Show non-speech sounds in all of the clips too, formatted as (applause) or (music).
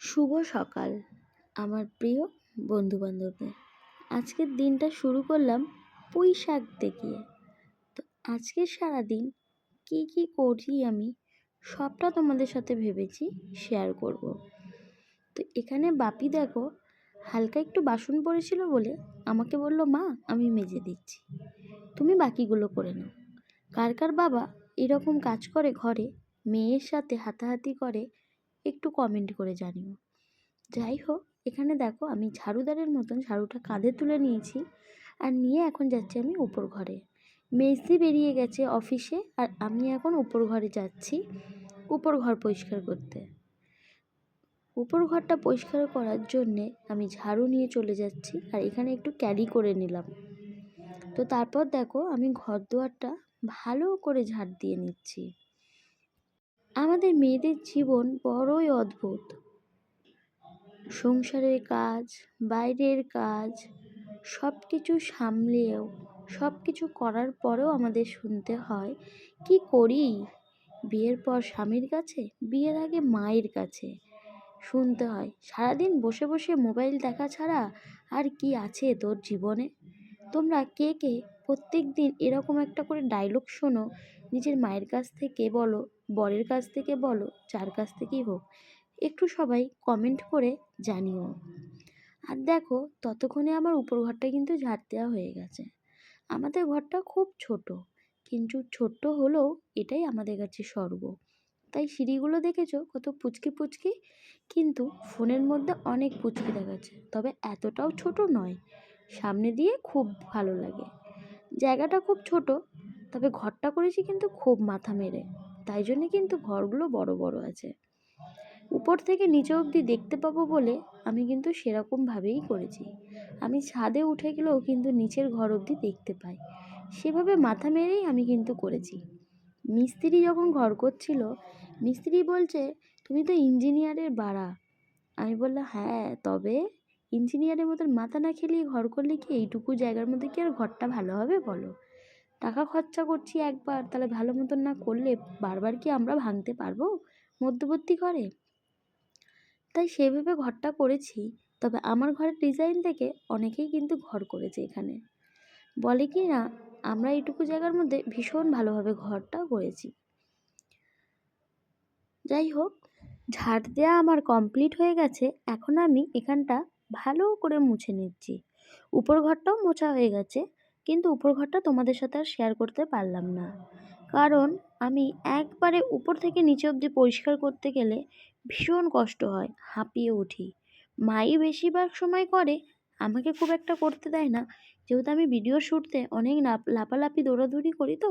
শুভ সকাল, আমার প্রিয় বন্ধুবান্ধবদের। আজকের দিনটা শুরু করলাম পুঁই শাক দেখিয়ে। তো আজকের সারাদিন কী কী করি আমি, সবটা তোমাদের সাথে ভেবেছি শেয়ার করব। তো এখানে বাপি দেখো, হালকা একটু বাসন পড়েছিল বলে আমাকে বলল, মা, আমি মেজে দিচ্ছি। তুমি বাকিগুলো করে নাও। কার কার বাবা এরকম কাজ করে ঘরে, মেয়ের সাথে হাতাহাতি করে একটু কমেন্ট করে জানিও। যাই হোক, এখানে দেখো আমি ঝাড়ুদারের মতন ঝাড়ুটা কাঁধে তুলে নিয়েছি আর নিয়ে এখন যাচ্ছি আমি উপর ঘরে। মেসি বেরিয়ে গেছে অফিসে আর আমি এখন উপর ঘরে যাচ্ছি উপর ঘর পরিষ্কার করতে। উপর ঘরটা পরিষ্কার করার জন্যে আমি ঝাড়ু নিয়ে চলে যাচ্ছি আর এখানে একটু ক্যারি করে নিলাম। তো তারপর দেখো আমি ঘর দুয়ারটা ভালো করে ঝাড় দিয়ে নিচ্ছি। আমাদের মেয়েদের জীবন বড়ই অদ্ভুত। সংসারের কাজ, বাইরের কাজ সব কিছু সামলেও সব কিছু করার পরেও আমাদের শুনতে হয়, কি করি? বিয়ের পর স্বামীর কাছে, বিয়ের আগে মায়ের কাছে। শুনতে হয়, সারাদিন বসে বসে মোবাইল দেখা ছাড়া আর কি আছে তোর জীবনে? তোমরা কে কে? প্রত্যেক দিন এরকম একটা করে ডায়লগ শোনো নিজের মায়ের কাছ থেকে বলো, বরের কাছ থেকে বলো, যার কাছ থেকেই হোক, একটু সবাই কমেন্ট করে জানিও। আর দেখো, ততক্ষণে আমার উপর ঘরটা কিন্তু ঝাড় দেওয়া হয়ে গেছে। আমাদের ঘরটা খুব ছোট, কিন্তু ছোট্ট হলেও এটাই আমাদের কাছে স্বর্গ। তাই সিঁড়িগুলো দেখেছ? কত পুচকি পুচকি? কিন্তু ফোনের মধ্যে অনেক পুচকি দেখাচ্ছে, তবে এতটাও ছোট নয়। সামনে দিয়ে খুব ভালো লাগে। জায়গাটা খুব ছোট তবে ঘরটা করেছি কিন্তু খুব মাথা মেরে। তাই জন্যে কিন্তু ঘরগুলো বড় বড় আছে। উপর থেকে নিচে অবধি দেখতে পাবো বলে আমি কিন্তু সেরকমভাবেই করেছি। আমি ছাদে উঠে গেলেও কিন্তু নিচের ঘর অবধি দেখতে পাই। সেভাবে মাথা মেরেই আমি কিন্তু করেছি। মিস্ত্রি যখন ঘর করছিল, মিস্ত্রি বলছে, তুমি তো ইঞ্জিনিয়ারের বাড়া। আমি বললাম হ্যাঁ তবে ইঞ্জিনিয়ারের মতন মাথা না খেলিয়ে ঘর করলে কি এইটুকু জায়গার মধ্যে কি আর ঘরটা ভালো হবে বলো? টাকা খরচা করছি একবার, তাহলে ভালো মতন না করলে বারবার কি আমরা ভাঙতে পারব মধ্যবর্তী ঘরে? তাই সেভাবে ঘরটা করেছি, তবে আমার ঘরের ডিজাইন থেকে অনেকেই কিন্তু ঘর করেছে এখানে। বলে কি না, আমরা এইটুকু জায়গার মধ্যে ভীষণ ভালোভাবে ঘরটা করেছি। যাই হোক, ঝাড় দেওয়া আমার কমপ্লিট হয়ে গেছে, এখন আমি এখানটা ভালো করে মুছে নিচ্ছি। উপর ঘরটাও মোছা হয়ে গেছে কিন্তু উপর ঘরটা তোমাদের সাথে আর শেয়ার করতে পারলাম না। কারণ আমি একবারে উপর থেকে নিচে অবধি পরিষ্কার করতে গেলে ভীষণ কষ্ট হয়, হাঁপিয়ে উঠি। মাই বেশিরভাগ সময় করে, আমাকে খুব একটা করতে দেয় না। যেহেতু আমি ভিডিও শ্যুটতে অনেক লাপালাপি, দৌড়াদৌড়ি করি তো,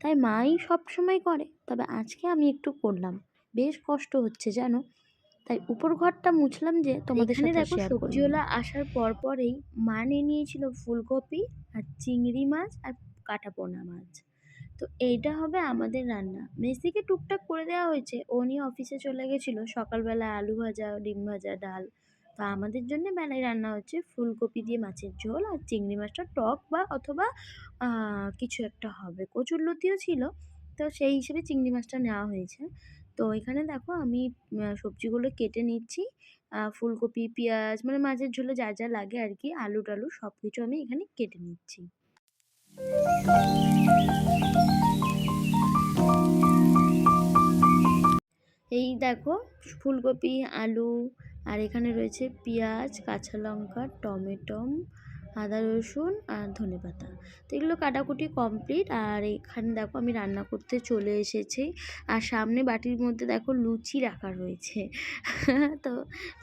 তাই মাই সব সময় করে। তবে আজকে আমি একটু করলাম। বেশ কষ্ট হচ্ছে, জানো? তাই উপর ঘরটা মুছলাম যে তোমাদের সাথে দেখো সবজিওয়ালা আসার পর পরেই মা নিয়ে নিয়েছিল ফুলকপি আর চিংড়ি মাছ আর কাটা পোনা মাছ। তো এইটা হবে আমাদের রান্না। মেসিকে টুকটাক করে দেওয়া হয়েছে। ও নিয়ে অফিসে চলে গেছিল। সকালবেলা আলু ভাজা ডিম ভাজা ডাল। তো আমাদের জন্য বেলায় রান্না হচ্ছে ফুলকপি দিয়ে মাছের ঝোল আর চিংড়ি মাছটা টক বা অথবা কিছু একটা হবে। কচুরলতিও ছিল। তো সেই হিসেবে চিংড়ি মাছটা নেওয়া হয়েছে। তো এখানে দেখো আমি সবজিগুলো কেটে নিচ্ছি। ফুলকপি, পেঁয়াজ মানে মাছের ঝোলে যা যা লাগে আর কি, আলু টালু সব কিছু আমি এখানে কেটে নিচ্ছি। এই দেখো ফুলকপি, আলু, আর এখানে রয়েছে পেঁয়াজ, কাঁচা লঙ্কা টমেটো আদা, রসুন আর ধনে পাতা। তো এগুলো কাটাকুটি কমপ্লিট আর এখানে দেখো আমি রান্না করতে চলে এসেছি। আর সামনে বাটির মধ্যে দেখো লুচি রাখা রয়েছে। (laughs) তো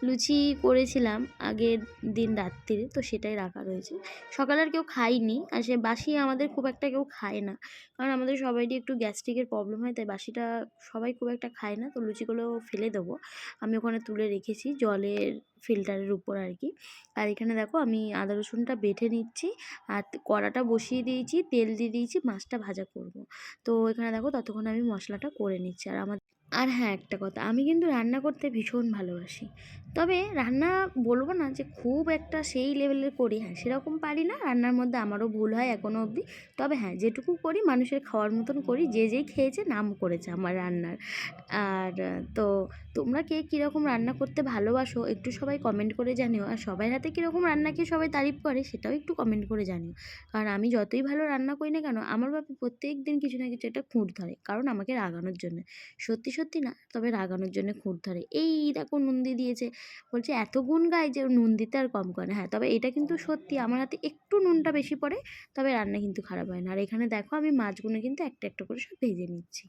লুচি করেছিলাম আগের দিন রাত্রিরে তো সেটাই রাখা রয়েছে। সকালে আর কেউ খাইনি আর সে বাসি আমাদের খুব একটা কেউ খায় না। কারণ আমাদের সবাইরই একটু গ্যাস্ট্রিকের প্রবলেম হয়, তাই বাসিটা সবাই খুব একটা খায় না। তো লুচিগুলো ফেলে দেবো। আমি ওখানে তুলে রেখেছি। জলের ফিল্টারের উপর আর কি আর এখানে দেখো আমি আদা রসুনটা বেটে নিচ্ছি আর কড়াটা বসিয়ে দিয়েছি, তেল দিয়ে দিয়েছি, মাছটা ভাজা করব। তো এখানে দেখো ততক্ষণ আমি মশলাটা করে নিচ্ছি। আর আমার আর হ্যাঁ একটা কথা, আমি কিন্তু রান্না করতে ভীষণ ভালোবাসি। তবে রান্না বলব না যে খুব একটা সেই লেভেলের করি হ্যাঁ সেরকম পারি না, রান্নার মধ্যে আমারও ভুল হয় এখনও অবধি। তবে হ্যাঁ যেটুকু করি, মানুষের খাওয়ার মতন করি, যে যেই খেয়েছে নাম করেছে আমার রান্নার। আর তো তোমরা কে কীরকম রান্না করতে ভালোবাসো একটু সবাই কমেন্ট করে জানিও। আর সবাই হাতে কীরকম রান্নাকে সবাই তারিফ করে, সেটাও একটু কমেন্ট করে জানিও। কারণ আমি যতই ভালো রান্না করি না কেন, আমার বাপি প্রত্যেক দিন কিছু না কিছু একটা খুঁত ধরে, কারণ আমাকে রাগানোর জন্য। সত্যি সত্যি না, তবে রাগানোর জন্য খুঁত ধরে। এই দেখো নুন দি দিয়েছে। বলছে, এত গুণ গায় যে নন্দিতে নুন দিতে আর কম করে হ্যাঁ তবে এটা কিন্তু সত্যি, আমার হাতে একটু নুনটা বেশি পড়ে, তবে রান্না কিন্তু খারাপ হয় না। আর এখানে দেখো, আমি মাছগুলো কিন্তু একটা একটা করে সব ভেজে নিচ্ছি।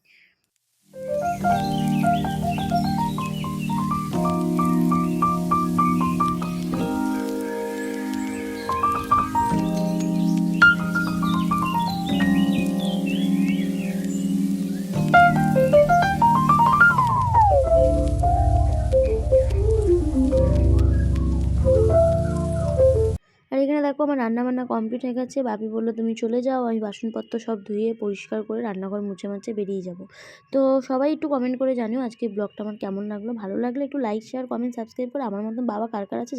দেখো আমার রান্নাবান্না কমপ্লিট হয়ে গেছে। বাপি বলল, তুমি চলে যাও, আমি বাসনপত্র সব ধুয়ে পরিষ্কার করে রান্নাঘর মুছে মাছে বেরিয়ে যাব। তো সবাই একটু কমেন্ট করে জানিও আজকে ব্লগটা আমার কেমন লাগল? ভালো লাগলে একটু লাইক শেয়ার কমেন্ট সাবস্ক্রাইব করে আমার মতন বাবা কার কার আছে